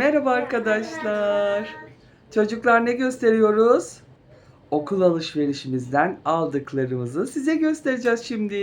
Merhaba arkadaşlar. Çocuklar ne gösteriyoruz? Okul alışverişimizden aldıklarımızı size göstereceğiz şimdi.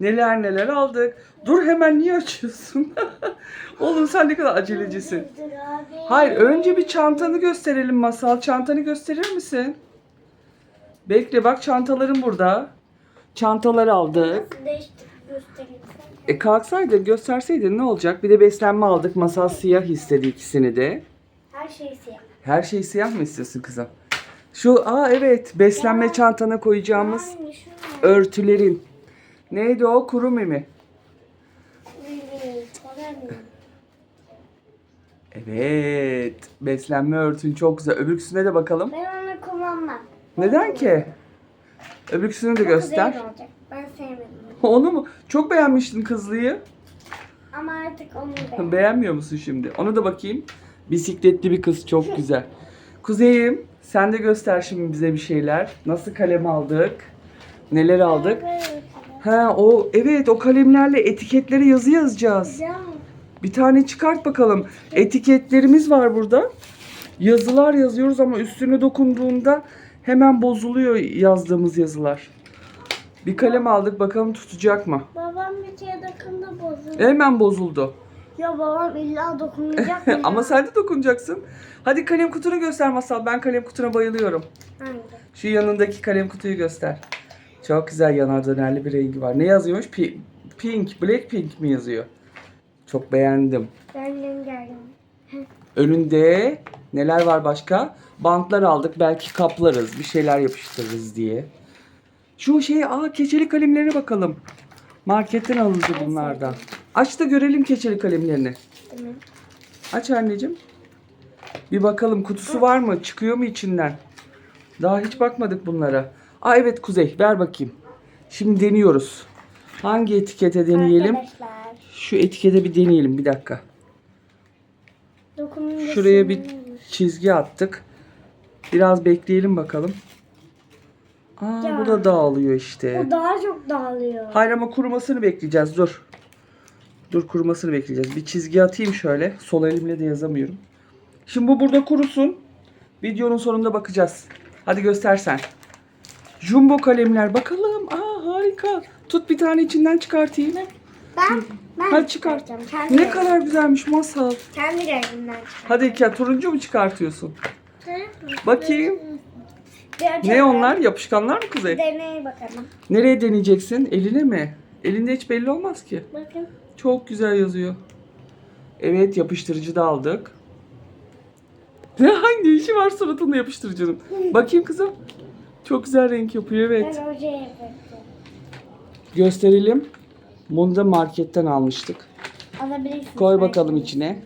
Neler neler aldık. Dur hemen niye açıyorsun? Oğlum sen ne kadar acelecisin. Hayır önce bir çantanı gösterelim Masal. Çantanı gösterir misin? Bekle bak çantaların burada. Çantalar aldık. Nasıl değiştirip göstereyim E kalksaydı gösterseydin ne olacak? Bir de beslenme aldık. Masal siyah istedi ikisini de. Her şey siyah. Her şey siyah mı istiyorsun kızım? Şu aa evet beslenme Ya. çantana koyacağımız Aynı şu örtülerin. Neydi o? Kuru mimi. Bilmiyorum, tanımıyorum. Evet. Beslenme örtün çok güzel. Öbürküsüne de bakalım. Ben onu kullanmam. Neden ki? Öbürküsünü de Çok göster. güzel olacak. Ben. Onu mu? Çok beğenmiştin kızlıyı. Ama artık onu beğendim. Beğenmiyor musun şimdi? Onu da bakayım. Bisikletli bir kız çok güzel. Kuzeyim sen de göster şimdi bize bir şeyler. Nasıl kalem aldık? Neler aldık? Ha o evet o kalemlerle etiketleri yazı yazacağız. Ya. Bir tane çıkart bakalım. Etiketlerimiz var burada. Yazılar yazıyoruz ama üstüne dokunduğunda hemen bozuluyor yazdığımız yazılar. Bir kalem aldık bakalım tutacak mı? Babam bir şeye dokundu bozuldu. Hemen bozuldu. Ya babam illa dokunacak mı? ama sen de dokunacaksın. Hadi kalem kutunu göster Masal. Ben kalem kutuna bayılıyorum. Hangi? Şu yanındaki kalem kutuyu göster. Çok güzel yanar dönerli bir rengi var. Ne yazıyormuş? Pi- Pink, Black Pink mi yazıyor? Çok beğendim. Ben rengarenk. Önünde neler var başka? Bantlar aldık. Belki kaplarız. Bir şeyler yapıştırırız diye. Şu şey, aa keçeli kalemlere bakalım. Marketten alındı bunlardan. Aç da görelim keçeli kalemlerini. Aç anneciğim. Bir bakalım kutusu var mı? Çıkıyor mu içinden? Daha hiç bakmadık bunlara. Aa evet Kuzey ver bakayım. Şimdi deniyoruz. Hangi etikete deneyelim? Arkadaşlar. Şu etikete bir deneyelim bir dakika. Şuraya bir çizgi attık. Biraz bekleyelim bakalım. Aa bu da dağılıyor işte. O daha çok dağılıyor. Hayır ama kurumasını bekleyeceğiz. Dur. Dur kurumasını bekleyeceğiz. Bir çizgi atayım şöyle. Sol elimle de yazamıyorum. Şimdi bu burada kurusun. Videonun sonunda bakacağız. Hadi göstersen. Jumbo kalemler bakalım. Aa harika. Tut bir tane içinden çıkartayım. Ben, ben Hadi çıkart. çıkartacağım. Kendi Ne rengim- kadar güzelmiş masal. Kendi rengimden çıkart. Hadi İlker turuncu mu çıkartıyorsun? Bakayım. Ne onlar? Yapışkanlar mı Kuzey? Deneye bakalım. Nereye deneyeceksin? Eline mi? Elinde hiç belli olmaz ki. Bakın. Çok güzel yazıyor. Evet yapıştırıcı da aldık. Ne hangi işi var suratında yapıştırıcının? Bakayım kızım. Çok güzel renk yapıyor evet. Ben hocaya yapacağım. Gösterelim. Bunu da marketten almıştık. Alabilirsin. Koy bakalım içine.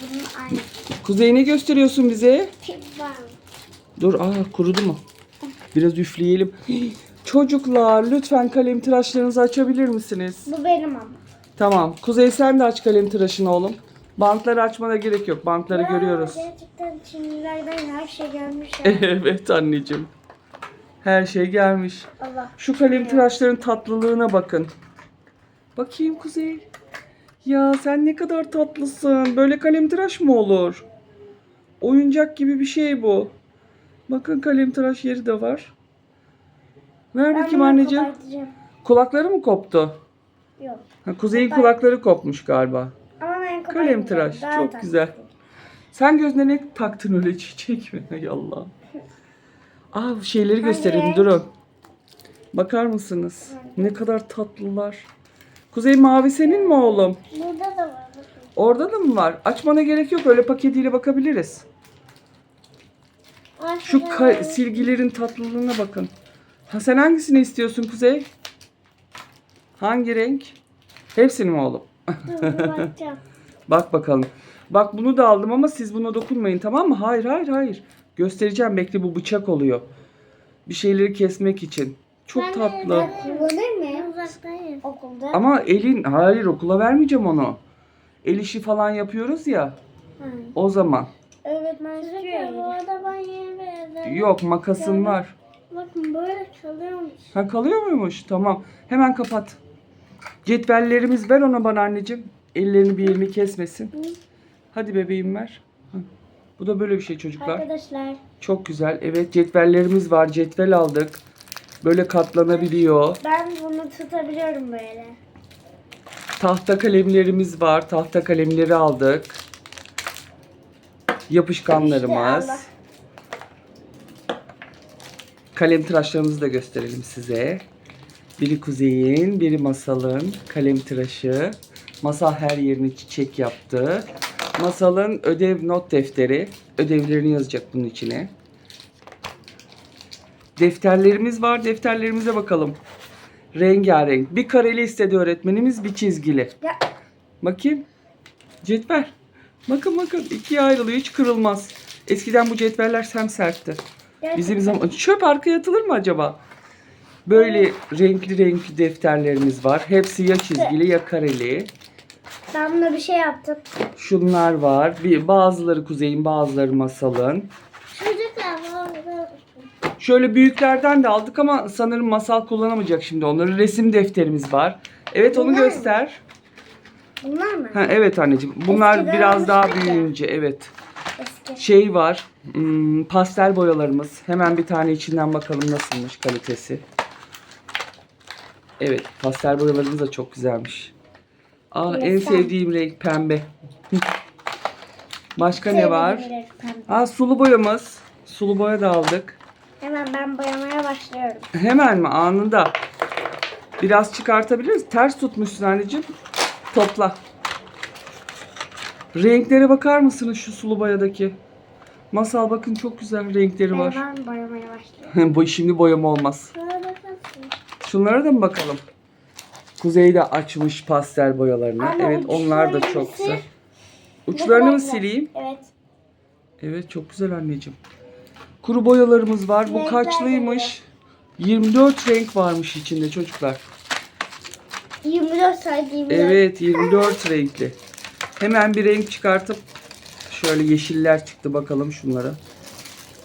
Bunun aynı. Kuzey ne gösteriyorsun bize? Var. Dur aa kurudu mu? Biraz üfleyelim. Çocuklar lütfen kalem tıraşlarınızı açabilir misiniz? Bu benim ama. Tamam. Kuzey sen de aç kalem tıraşını oğlum. Bantları açmana gerek yok. Bantları Ya, görüyoruz. Gerçekten Çinlilerden her şey gelmiş. Evet anneciğim. Her şey gelmiş. Allah. Şu kalem tıraşların tatlılığına bakın. Bakayım Kuzey. Ya sen ne kadar tatlısın. Böyle kalem tıraş mı olur? Oyuncak gibi bir şey bu. Bakın kalem tıraş yeri de var. Ver Ben bakayım anneciğim. Kulakları mı koptu? Yok. Ha, Kuzey'in Kopar- kulakları kopmuş galiba. Ama ben Kalem tıraş. Daha Çok tatlı. güzel. Sen gözüne ne taktın öyle çiçek mi? Hay Allah. Aa şeyleri gösterelim renk? durun. Bakar mısınız? Ne kadar tatlılar. Kuzey mavi senin mi oğlum? Burada da var. Orada da mı var? Açmana gerek yok. Öyle paketiyle bakabiliriz. Şu ka- silgilerin tatlılığına bakın. Ha sen hangisini istiyorsun Kuzey? Hangi renk? Hepsini mi oğlum? Dur, bir bakacağım. Bak bakalım. Bak bunu da aldım ama siz buna dokunmayın tamam mı? Hayır hayır hayır. Göstereceğim bekle bu bıçak oluyor. Bir şeyleri kesmek için. Çok tatlı. Kullanır mıyım? Uzaktayım. Okulda. Ama elin hayır okula vermeyeceğim onu. El işi falan yapıyoruz ya. Hı. O zaman. Evet ben istiyorum. Bu arada ben yeni bir Yok makasın var. Bakın böyle çalıyormuş. Ha kalıyor muymuş? Tamam. Hemen kapat. Cetvellerimiz ver ona bana anneciğim. Ellerini bir yerini kesmesin. Hadi bebeğim ver. Hı. Bu da böyle bir şey çocuklar. Arkadaşlar Çok güzel. Evet cetvellerimiz var. Cetvel aldık. Böyle katlanabiliyor. ben bunu tutabiliyorum böyle. Tahta kalemlerimiz var. Tahta kalemleri aldık. Yapışkanlarımız. İşte. Kalem tıraşlarımızı da gösterelim size. Biri Kuzey'in, biri Masal'ın kalem tıraşı. Masal her yerini çiçek yaptı. Masal'ın ödev not defteri. Ödevlerini yazacak bunun içine. Defterlerimiz var. Defterlerimize bakalım. Rengarenk. Bir kareli istedi öğretmenimiz, bir çizgili. Ya, Bakayım. Cetvel. Bakın bakın ikiye ayrılıyor hiç kırılmaz. Eskiden bu cetveller semsertti. gerçekten. Bizim zaman çöp arkaya atılır mı acaba? Böyle renkli renkli defterlerimiz var. Hepsi ya çizgili ya kareli. Ben buna bir şey yaptım. Şunlar var. Bir bazıları kuzeyin, bazıları masalın. Çocuklar Şöyle büyüklerden de aldık ama sanırım masal kullanamayacak şimdi onları. Resim defterimiz var. Evet onu göster. Bunlar mı? Ha, evet anneciğim. Bunlar Eskiden biraz daha almıştık ya. büyüyünce evet. Eski. Şey var. hmm, pastel boyalarımız. Hemen bir tane içinden bakalım nasılmış kalitesi. Evet, pastel boyalarımız da çok güzelmiş. Aa, en Yesem. sevdiğim renk pembe. Başka ne var? Renk pembe. Aa, sulu boyamız. Sulu boya da aldık. Hemen ben boyamaya başlıyorum. Hemen mi? Anında. Biraz çıkartabiliriz. Ters tutmuşsun anneciğim. Topla. Renklere bakar mısınız şu sulu boyadaki? Masal bakın çok güzel renkleri var. Ben boyamaya. Bu şimdi boyama olmaz. Şunlara da mı bakalım? Kuzey de açmış pastel boyalarını. Anne, evet onlar da çok güzel. Uçlarını mı sileyim? Evet. Evet çok güzel anneciğim. Kuru boyalarımız var. Bu kaçlıymış? 24 renk varmış içinde çocuklar. 24 saat 24. Evet 24 renkli. Hemen bir renk çıkartıp şöyle yeşiller çıktı bakalım şunlara.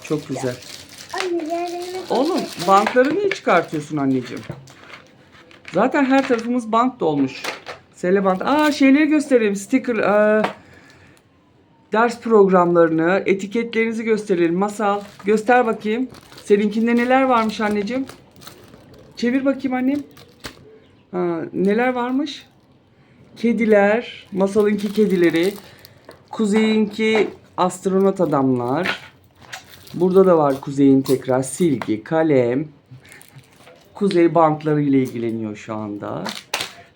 Çok güzel. Oğlum bantları niye çıkartıyorsun anneciğim? Zaten her tarafımız bant dolmuş. Sele bant. Aa şeyleri göstereyim. Sticker. aa, ders programlarını, etiketlerinizi gösterelim. Masal. Göster bakayım. Seninkinde neler varmış anneciğim? Çevir bakayım annem. Ha, neler varmış? Kediler. Masalınki kedileri. Kuzeyinki astronot adamlar. Burada da var Kuzey'in tekrar silgi, kalem. Kuzey bantları ile ilgileniyor şu anda.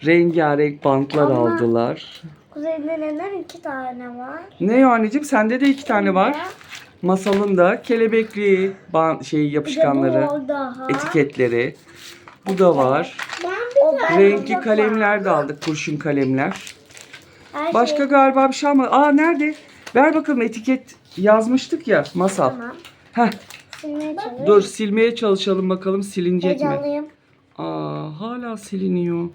Rengarenk bantlar Ama- aldılar. Kuzeyde neden iki tane var? Ne o anneciğim? Sende de iki tane var. Masalın da kelebekli ban şey Bir de yapışkanları, bu daha. etiketleri. Bu da var. Ben tane Renkli kalemler de aldık, kurşun kalemler. Her Başka şey- galiba bir şey almadık. Aa nerede? Ver bakalım etiket yazmıştık ya masal. Tamam. Heh, Silmeye dur silmeye çalışalım bakalım silinecek mi? Aa, hala siliniyor.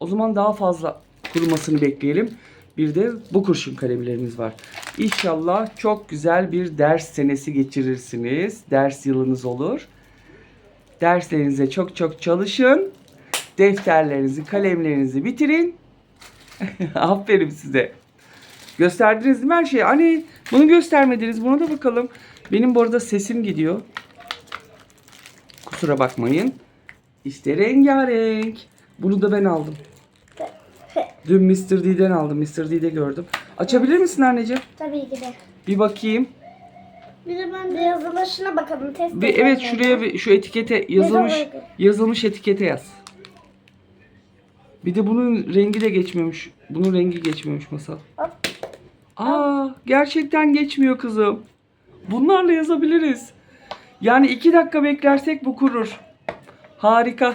O zaman daha fazla kurumasını bekleyelim. Bir de bu kurşun kalemlerimiz var. İnşallah çok güzel bir ders senesi geçirirsiniz. Ders yılınız olur. Derslerinize çok çok çalışın. Defterlerinizi, kalemlerinizi bitirin. Aferin size. Gösterdiniz mi her şeyi? Hani bunu göstermediniz. Buna da bakalım. Benim bu arada sesim gidiyor. Kusura bakmayın. İşte rengarenk. Bunu da ben aldım. Dün Mr. D'den aldım. Mr. D'de gördüm. Açabilir misin anneciğim? Tabii ki de. Bir bakayım. Bir de ben de yazılışına bakalım. Test Bir, evet şuraya bir, şu etikete yazılmış yazılmış etikete yaz. Bir de bunun rengi de geçmiyormuş. Bunun rengi geçmiyormuş masal. Hop. Aa gerçekten geçmiyor kızım. Bunlarla yazabiliriz. Yani iki dakika beklersek bu kurur. Harika.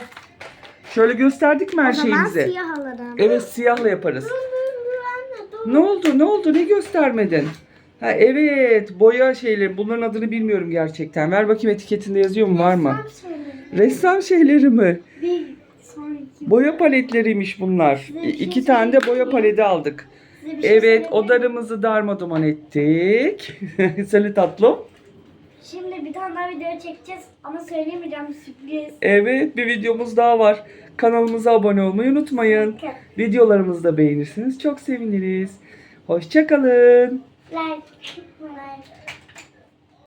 Şöyle gösterdik mi her şeyimizi? siyah alırım. Evet siyahla yaparız. Ne oldu? Ne oldu? Ne göstermedin? Ha evet, boya şeyleri. Bunların adını bilmiyorum gerçekten. Ver bakayım etiketinde yazıyor mu? Var mı? Ressam şeyleri mi? Sonraki. Boya paletleriymiş bunlar. Şey İki tane de boya paleti aldık. Şey Evet, odalarımızı darmaduman ettik. Söyle tatlım. Şimdi bir tane daha video çekeceğiz ama söyleyemeyeceğim sürpriz. Evet, bir videomuz daha var. Kanalımıza abone olmayı unutmayın. Videolarımızı da beğenirsiniz. Çok seviniriz. Hoşçakalın. Like.